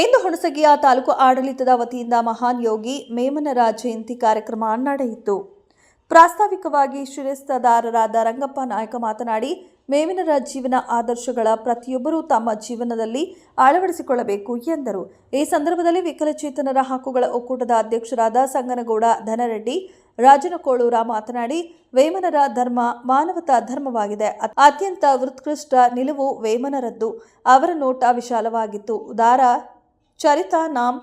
ಇಂದು ಹುಣಸಗಿಯ ತಾಲೂಕು ಆಡಳಿತದ ವತಿಯಿಂದ ಮಹಾನ್ ಯೋಗಿ ಮೇಮನರ ಜಯಂತಿ ಕಾರ್ಯಕ್ರಮ ನಡೆಯಿತು. ಪ್ರಾಸ್ತಾವಿಕವಾಗಿ ಶಿರಸ್ತದಾರರಾದ ರಂಗಪ್ಪ ನಾಯಕ ಮಾತನಾಡಿ ಮೇವಿನರ ಜೀವನ ಆದರ್ಶಗಳ ಪ್ರತಿಯೊಬ್ಬರೂ ತಮ್ಮ ಜೀವನದಲ್ಲಿ ಅಳವಡಿಸಿಕೊಳ್ಳಬೇಕು ಎಂದರು. ಈ ಸಂದರ್ಭದಲ್ಲಿ ವಿಕಲಚೇತನರ ಹಕ್ಕುಗಳ ಒಕ್ಕೂಟದ ಅಧ್ಯಕ್ಷರಾದ ಸಂಗನಗೌಡ ಧನರೆಡ್ಡಿ, ರಾಜನಕೋಳೂರ ಮಾತನಾಡಿ, ವೇಮನರ ಧರ್ಮ ಮಾನವತಾ ಧರ್ಮವಾಗಿದೆ. ಅತ್ಯಂತ ಉತ್ಕೃಷ್ಟ ನಿಲುವು ವೇಮನರದ್ದು. ಅವರ ನೋಟ ವಿಶಾಲವಾಗಿತ್ತು. ಉದಾರ ಚರಿತ ನಾಮ್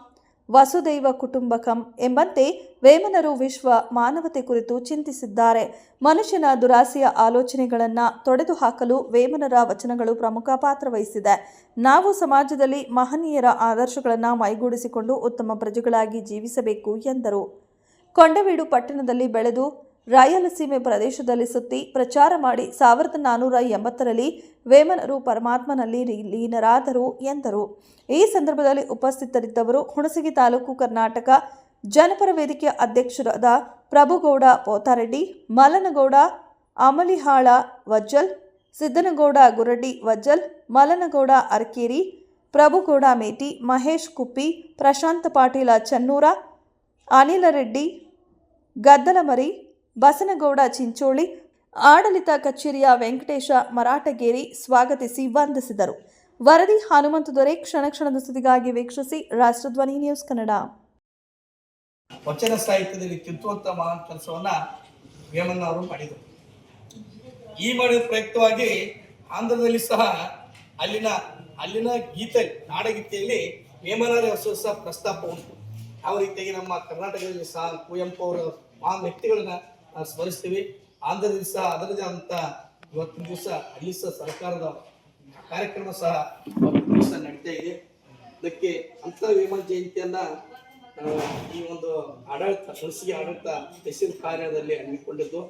ವಸುದೈವ ಕುಟುಂಬಕಂ ಎಂಬಂತೆ ವೇಮನರು ವಿಶ್ವ ಮಾನವತೆ ಕುರಿತು ಚಿಂತಿಸಿದ್ದಾರೆ. ಮನುಷ್ಯನ ದುರಾಸೆಯ ಆಲೋಚನೆಗಳನ್ನು ತೊಡೆದು ಹಾಕಲು ವೇಮನರ ವಚನಗಳು ಪ್ರಮುಖ ಪಾತ್ರ ವಹಿಸಿದೆ. ನಾವು ಸಮಾಜದಲ್ಲಿ ಮಹನೀಯರ ಆದರ್ಶಗಳನ್ನು ಮೈಗೂಡಿಸಿಕೊಂಡು ಉತ್ತಮ ಪ್ರಜೆಗಳಾಗಿ ಜೀವಿಸಬೇಕು ಎಂದರು. ಕೊಂಡವೀಡು ಪಟ್ಟಣದಲ್ಲಿ ಬೆಳೆದು ರಾಯಲಸೀಮೆ ಪ್ರದೇಶದಲ್ಲಿ ಸುತ್ತಿ ಪ್ರಚಾರ ಮಾಡಿ ಸಾವಿರದ ನಾನ್ನೂರ ಎಂಬತ್ತರಲ್ಲಿ ವೇಮನರು ಪರಮಾತ್ಮನಲ್ಲಿ ಲೀನರಾದರು ಎಂದರು. ಈ ಸಂದರ್ಭದಲ್ಲಿ ಉಪಸ್ಥಿತರಿದ್ದವರು ಹುಣಸಗಿ ತಾಲೂಕು ಕರ್ನಾಟಕ ಜನಪರ ವೇದಿಕೆಯ ಅಧ್ಯಕ್ಷರಾದ ಪ್ರಭುಗೌಡ ಪೋತಾರೆಡ್ಡಿ ಮಲನಗೌಡ ಅಮಲಿಹಾಳ ವಜ್ಜಲ್, ಸಿದ್ದನಗೌಡ ಗುರಡ್ಡಿ ವಜ್ಜಲ್ ಮಲನಗೌಡ ಅರ್ಕೇರಿ, ಪ್ರಭುಗೌಡ ಮೇಟಿ, ಮಹೇಶ್ ಕುಪ್ಪಿ, ಪ್ರಶಾಂತ ಪಾಟೀಲ ಚನ್ನೂರ ಅನಿಲ ರೆಡ್ಡಿ ಗದ್ದಲಮರಿ ಬಸನಗೌಡ ಚಿಂಚೋಳಿ, ಆಡಳಿತ ಕಚೇರಿಯ ವೆಂಕಟೇಶ ಮರಾಠಗೇರಿ ಸ್ವಾಗತಿಸಿ ವಂದಿಸಿದರು. ವರದಿ ಹನುಮಂತ ದೊರೆ ಕ್ಷಣ ಕ್ಷಣದ ಸುದ್ದಿಗಾಗಿ ವೀಕ್ಷಿಸಿ ರಾಷ್ಟ್ರಧ್ವನಿ ನ್ಯೂಸ್ ಕನ್ನಡ. ವಚನ ಸಾಹಿತ್ಯದಲ್ಲಿ ಕಿತ್ತುವಂತ ಮಹಾನ್ ಕೆಲಸವನ್ನ ವೇಮನ್ನ ಅವರು ಮಾಡಿದರು. ಈ ಮಾಡಿದ ಪ್ರಯುಕ್ತವಾಗಿ ಆಂಧ್ರದಲ್ಲಿ ಸಹ ಅಲ್ಲಿನ ಅಲ್ಲಿನ ಗೀತೆ, ನಾಡಗೀತೆಯಲ್ಲಿ ವೇಮನರ ಹೆಸರು ಸಹ ಪ್ರಸ್ತಾಪ ಉಂಟು. ಯಾವ ರೀತಿಯಾಗಿ ನಮ್ಮ ಕರ್ನಾಟಕದಲ್ಲಿ ಸಹ ಕುವೆಂಪು ಅವರ ಮಹಾನ್ ವ್ಯಕ್ತಿಗಳನ್ನ ಸ್ಮರಿಸ್ತೀವಿ. ಆಂಧ್ರ ದಿವಸ ಅದರದೇ ಆದಂತ ಇವತ್ತಿನ ದಿವಸ ಅಲ್ಲಿ ಸಹ ಸರ್ಕಾರದ ಕಾರ್ಯಕ್ರಮ ಸಹ ದಿವಸ ನಡೀತಾ ಇದೆ. ಅದಕ್ಕೆ ಅಂತ ವಿಮಾನ ಜಯಂತಿಯನ್ನ ಈ ಒಂದು ಆಡಳಿತ ಸಂಸ್ಥೆಗೆ ಆಡಳಿತ ತಹಸೀಲ್ ಕಾರ್ಯದಲ್ಲಿ ಹಮ್ಮಿಕೊಂಡಿದ್ದು.